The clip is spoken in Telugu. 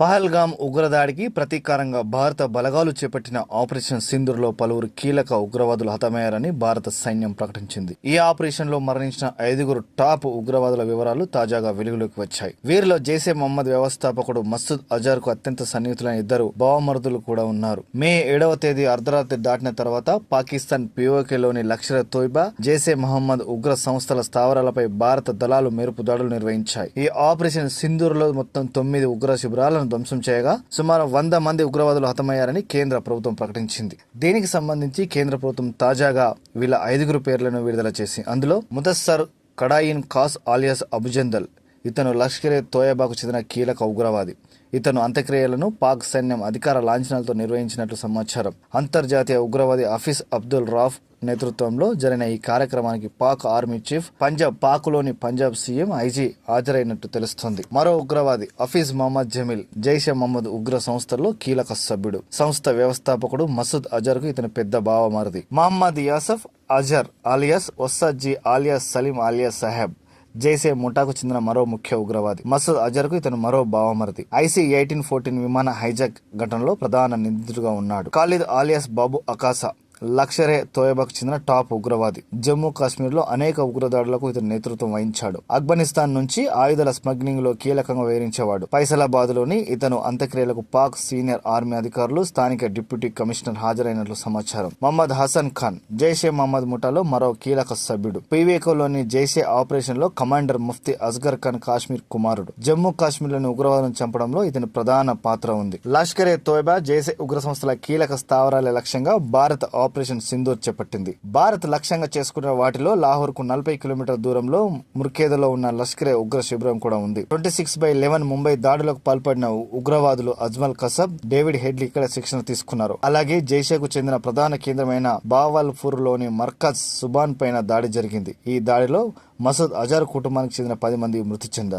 పహల్గామ్ ఉగ్రదాడికి ప్రతీకారంగా భారత బలగాలు చేపట్టిన ఆపరేషన్ సింధూర్లో పలువురు కీలక ఉగ్రవాదులు హతమయ్యారని భారత సైన్యం ప్రకటించింది. ఈ ఆపరేషన్లో మరణించిన ఐదుగురు టాప్ ఉగ్రవాదుల వివరాలు తాజాగా వెలుగులోకి వచ్చాయి. వీరిలో జైసే మహమ్మద్ వ్యవస్థాపకుడు మసూద్ అజార్కు అత్యంత సన్నిహితులైన ఇద్దరు భావమరుదులు కూడా ఉన్నారు. మే ఏడవ తేదీ అర్ధరాత్రి దాటిన తర్వాత పాకిస్తాన్ పిఓకేలోని లక్షర తోయిబా జైసే మహమ్మద్ ఉగ్ర సంస్థల స్థావరాలపై భారత దళాలు మెరుపు దాడులు నిర్వహించాయి. ఈ ఆపరేషన్ సింధూర్లో మొత్తం తొమ్మిది ఉగ్ర శిబిరాలను ధ్వంసం చేయగా సుమారు వంద మంది ఉగ్రవాదులు హతమయ్యారని కేంద్ర ప్రభుత్వం ప్రకటించింది. దీనికి సంబంధించి కేంద్ర ప్రభుత్వం తాజాగా వీళ్ళ ఐదుగురు పేర్లను విడుదల చేసి అందులో ముదస్సర్ కడాయిన్ ఖాస్ ఆలియాస్ అబుజందల్ ఇతను లష్కరే తోయబాకు చెందిన కీలక ఉగ్రవాది. ఇతను అంత్యక్రియలను పాక్ సైన్యం అధికార లాంఛనాలతో నిర్వహించినట్లు సమాచారం. అంతర్జాతీయ ఉగ్రవాది హఫీజ్ అబ్దుల్ రాఫ్ నేతృత్వంలో జరిగిన ఈ కార్యక్రమానికి పాక్ ఆర్మీ చీఫ్ పంజాబ్ పాక్లోని పంజాబ్ సీఎం ఐజీ హాజరైనట్టు తెలుస్తోంది. మరో ఉగ్రవాది హఫీజ్ మహమ్మద్ జమీల్ జైషే మహమ్మద్ ఉగ్ర సంస్థల్లో కీలక సభ్యుడు. సంస్థ వ్యవస్థాపకుడు మసూద్ అజర్కు ఇతని పెద్ద బావమరిది. మహమ్మద్ యాసఫ్ అజర్ ఆలియాస్ ఒస్సాజీ ఆలియాస్ సలీం ఆలియాస్ సాహెబ్. జైసే ముఠాకు చెందిన మరో ముఖ్య ఉగ్రవాది. మసూద్ అజర్కు ఇతను మరో బావమరిది. ఐసీ ఎయిటీన్ ఫోర్టీన్ విమాన హైజాక్ ఘటనలో ప్రధాన నిందితుడిగా ఉన్నాడు. ఖాలిద్ ఆలియాస్ బాబు అకాసా లక్షరే తోయబాకు చెందిన టాప్ ఉగ్రవాది. జమ్మూ కాశ్మీర్లో అనేక ఉగ్రదాడులకు ఇతను నేతృత్వం వహించాడు. ఆఫ్ఘనిస్తాన్ నుంచి ఆయుధాల స్మగ్లింగ్లో కీలకంగా వ్యవహరించేవాడు. ఫైసలాబాద్లోని ఇతను అంత్యక్రియలకు పాక్ సీనియర్ ఆర్మీ అధికారులు స్థానిక డిప్యూటీ కమిషనర్ హాజరైనట్లు సమాచారం. మహమ్మద్ హసన్ ఖాన్ జైషే మహమ్మద్ ముఠాలో మరో కీలక సభ్యుడు. పీవేకోలోని జైషే ఆపరేషన్లో కమాండర్ ముఫ్తీ అస్గర్ ఖాన్ కాశ్మీర్ కుమారుడు. జమ్మూ కాశ్మీర్లోని ఉగ్రవాదులను చంపడంలో ఇతని ప్రధాన పాత్ర ఉంది. లష్కరే తోయబా జైసే ఉగ్ర సంస్థల కీలక స్థావరాల లక్ష్యంగా భారత ఆపరేషన్ సింధూర్ చేపట్టింది. భారత్ లక్ష్యంగా చేసుకున్న వాటిలో లాహోర్కు నలభై కిలోమీటర్ దూరంలో ముర్ఖేదలో ఉన్న లష్కరే ఉగ్ర శిబిరం కూడా ఉంది. Twenty six by eleven Mumbai దాడులకు పాల్పడిన ఉగ్రవాదులు అజ్మల్ కసబ్ డేవిడ్ హెడ్లీ ఇక్కడ శిక్షణ తీసుకున్నారు. అలాగే జైషేకు చెందిన ప్రధాన కేంద్రమైన బావల్పూర్లోని మర్కజ్ సుబాన్ పైన దాడి జరిగింది. ఈ దాడిలో మసూద్ అజార్ కుటుంబానికి చెందిన పది మంది మృతి చెందారు.